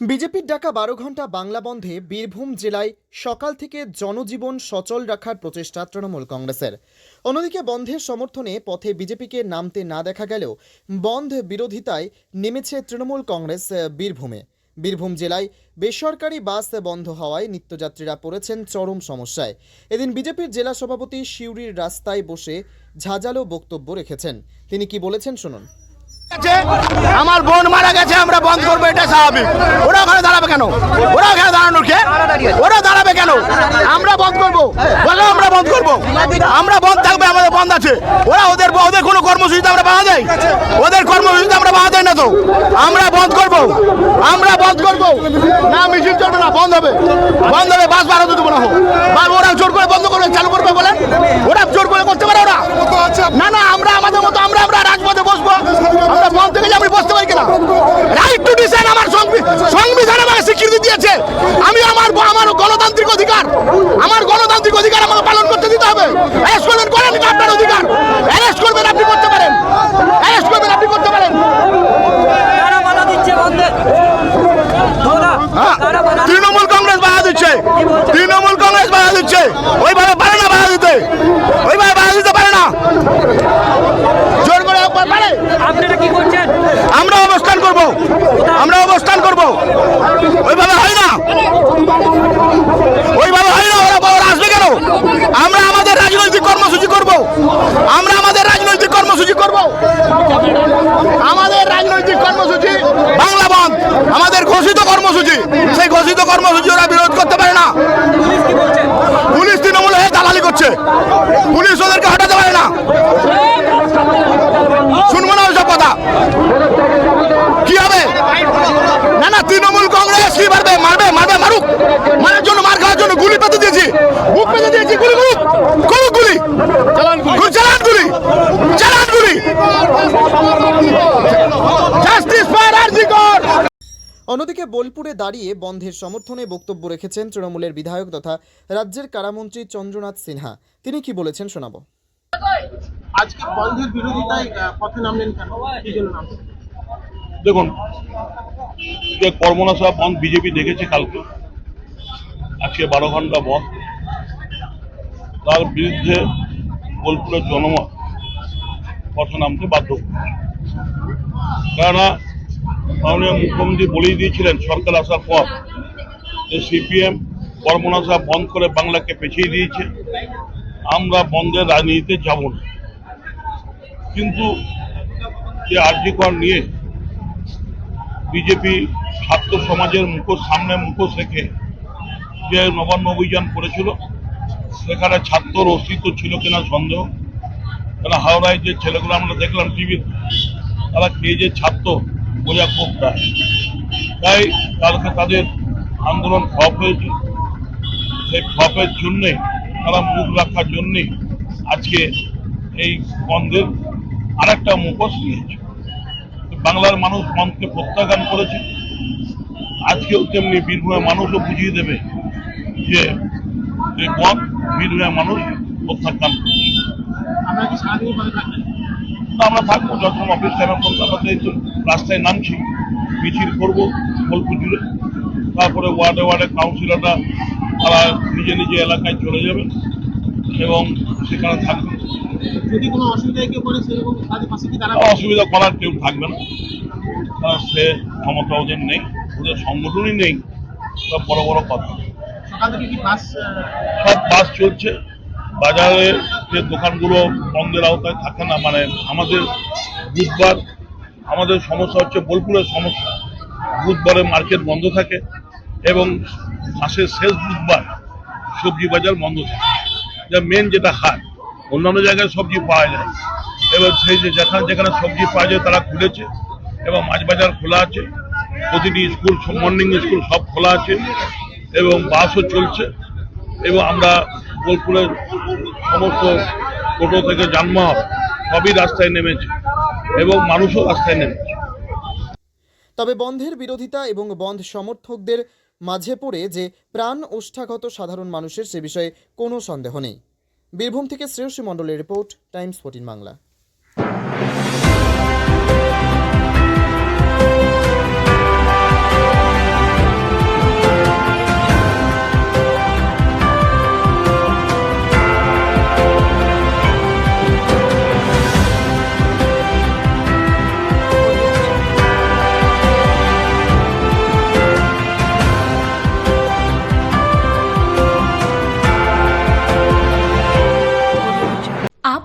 বিজেপির ডাকা বারো ঘণ্টা বাংলা বন্ধে বীরভূম জেলায় সকাল থেকে জনজীবন সচল রাখার প্রচেষ্টা তৃণমূল কংগ্রেসের। অন্যদিকে বন্ধের সমর্থনে পথে বিজেপিকে নামতে না দেখা গেলেও বন্ধ বিরোধিতায় নেমেছে তৃণমূল কংগ্রেস বীরভূমে। বীরভূম জেলায় বেসরকারি বাস বন্ধ হওয়ায় নিত্যযাত্রীরা পড়েছেন চরম সমস্যায়। এদিন বিজেপির জেলা সভাপতি শিউরির রাস্তায় বসে ঝাঁঝালো বক্তব্য রেখেছেন। তিনি কি বলেছেন শুনুন। আমার বোন মারা গেছে আমরা বন্ধ করব এটা স্বাভাবিক। ওরা ওখানে দাঁড়াবে কেন? ওরা ওখানে দাঁড়ানোর কে? ওরা দাঁড়াবে কেন? আমরা বন্ধ করব। বলো, আমরা বন্ধ করব। আমরা বন্ধ থাকবে, আমাদের বন্ধ আছে। ওরা ওদের ওদের কোনো কর্মসূচিতে আমরা বাধা দেয় ওদের কর্মসূচিতে আমরা বাধা দেয় না তো। আমরা বন্ধ করব। আমরা বন্ধ করব। না, মিছিল চলবে না, বন্ধ হবে। বন্ধ হবে, বাস বাড়াতে দেবো না হোক। ওরা জোর করে বন্ধ করবে, চালু করবে বলে ওরা জোর করে করতে পারে ওরা। না না, আমরা আমাদের মতো, আমরা আমরা রাজপথে বসবো। আমরা বন্ধ থেকে আমি বসতে পারি কিনা রাইট টু ডিসাইড আমার সংবি- সংবিধান আমাকে স্বীকৃতি দিয়েছে আমি আমার আমার গণতান্ত্রিক অধিকার আমার গণতান্ত্রিক অধিকার আমাকে পালন করতে দিতে হবে। অ্যারেস্ট করবেন করেন এটা আপনার অধিকার। অ্যারেস্ট করবেন আপনি করতে পারেন। অ্যারেস্ট করবেন আপনি করতে পারেন। ধরা হ্যাঁ, তৃণমূল কংগ্রেস বাধা দিচ্ছে। তৃণমূল কংগ্রেস বাধা দিচ্ছে। ওইভাবে পারে না বাধা দিতে। ওইভাবে বাধা দিতে পারে না। জোর করে একবার পারে। আপনারা কি করছেন? আমরা অবস্থান করব। আমরা অবস্থান করব। ওইভাবে হয় না ওইভাবে হয় না ওরা ওরা আসবে কেন আমরা আমাদের রাজনৈতিক কর্মসূচি করব। আমরা আমাদের রাজনৈতিক কর্মসূচি করব। আমাদের রাজনৈতিক কর্মসূচি বাংলা বন্ধ। আমাদের ঘোষিত কর্মসূচি। সেই ঘোষিত কর্মসূচি ওরা বিরোধ করতে পারে না পুলিশ কি বলছে পুলিশ তৃণমূল হয়ে দালালি করছে পুলিশ ওদেরকে হটাতে পারে না শুনব না ওইসব কথা কি হবে না না তৃণমূল কংগ্রেস কি মারবে মারবে মারবে মারুক মারার জন্য মার খাওয়ার জন্য গুলি পেতে দিয়েছি বুক পেতে দিয়েছি গুলি করুক করুক গুলি। গুলি চালান গুলি। চালান গুলি। জাস্টিস ফর আরজিকর অন্যদিকে বোলপুরে দাঁড়িয়ে বন্ধের সমর্থনে বক্তব্য রেখেছেন তৃণমূলের বিধায়ক তথা রাজ্যের কারামন্ত্রী চন্দ্রনাথ সিনহা। তিনি কি বলেছেন শোনাবো। আজকে বন্ধের বিরোধিতায় পথে নামলেন কেন? কি জন্য দেখুন যে কর্মনাশা বন্ধ বিজেপি দেখেছে কালকে। আজকে বারো ঘণ্টা বন্ধ। তার বিরুদ্ধে বোলপুরের জনমত পথে নামতে বাধ্য। কেননা মাননীয় মুখ্যমন্ত্রী বলেই দিয়েছিলেন, সরকার আসার পর যে সিপিএম কর্মনাশা বন্ধ করে বাংলাকে পেছিয়ে দিয়েছে, আমরা বন্ধের রাজনীতিতে যাব না কিন্তু যে আর্যিকর নিয়ে বিজেপি ছাত্র সমাজের মুখোশ, সামনে মুখোশ রেখে যে নবান্ন অভিযান করেছিল সেখানে ছাত্রর অস্তিত্ব ছিল কিনা সন্দেহ? কারণ হাওড়ায় যে ছেলেগুলো আমরা দেখলাম টিভি তারা কে যে ছাত্র বোঝা খুব তাই কালকে তাদের আন্দোলন ফপ হয়েছে। সেই ফপের জন্যে, তারা মুখ রাখার জন্যে আজকে এই বন্ধের আরেকটা মুখোশ নিয়েছে। বাংলার মানুষ বন্ধকে প্রত্যাখ্যান করেছে। আজকেও তেমনি বীরভূমের মানুষও বুঝিয়ে দেবে যে এই মত মানুষ প্রত্যাখ্যান আমরা থাকব যখন অফিস টাইমে কলকাতাতে রাস্তায় নামছি মিছিল করব বোলপুর জুড়ে তারপরে ওয়ার্ডে ওয়ার্ডে কাউন্সিলররা তারা নিজে নিজে এলাকায় চলে যাবে এবং সেখানে থাকবে। যদি কোনো কেউ সেরকম দাঁড়াবে অসুবিধা করার কেউ থাকবে না। সে ক্ষমতা ওদের নেই ওদের সংগঠনই নেই বড় বড় কথা। সব বাস চলছে। বাজারে যে দোকানগুলো বন্ধের আওতায় থাকে না মানে আমাদের বুধবার, আমাদের সমস্যা হচ্ছে বোলপুরের সমস্যা। বুধবারে মার্কেট বন্ধ থাকে এবং মাসের শেষ বুধবার সবজি বাজার বন্ধ থাকে। যা মেন যেটা হাট, অন্যান্য জায়গায় সবজি পাওয়া যায়। এবার সেই যে যেখানে যেখানে সবজি পাওয়া যায় তারা খুলেছে এবং মাছ বাজার খোলা আছে। প্রতিটি স্কুল মর্নিং স্কুল সব খোলা আছে। এবং বাসও চলছে এবং আমরা বোলপুরের সমস্ত টোটো থেকে যানবাহন সবই রাস্তায় নেমেছে এবং মানুষও রাস্তায় নেমেছে। তবে বন্ধের বিরোধিতা এবং বন্ধ সমর্থকদের মাঝে পড়ে যে প্রাণ ওষ্ঠাগত সাধারণ মানুষের সে বিষয়ে কোনো সন্দেহ নেই। বীরভূম থেকে শ্রেয়সী মণ্ডলের রিপোর্ট, টাইমস ফোর্টিন বাংলা।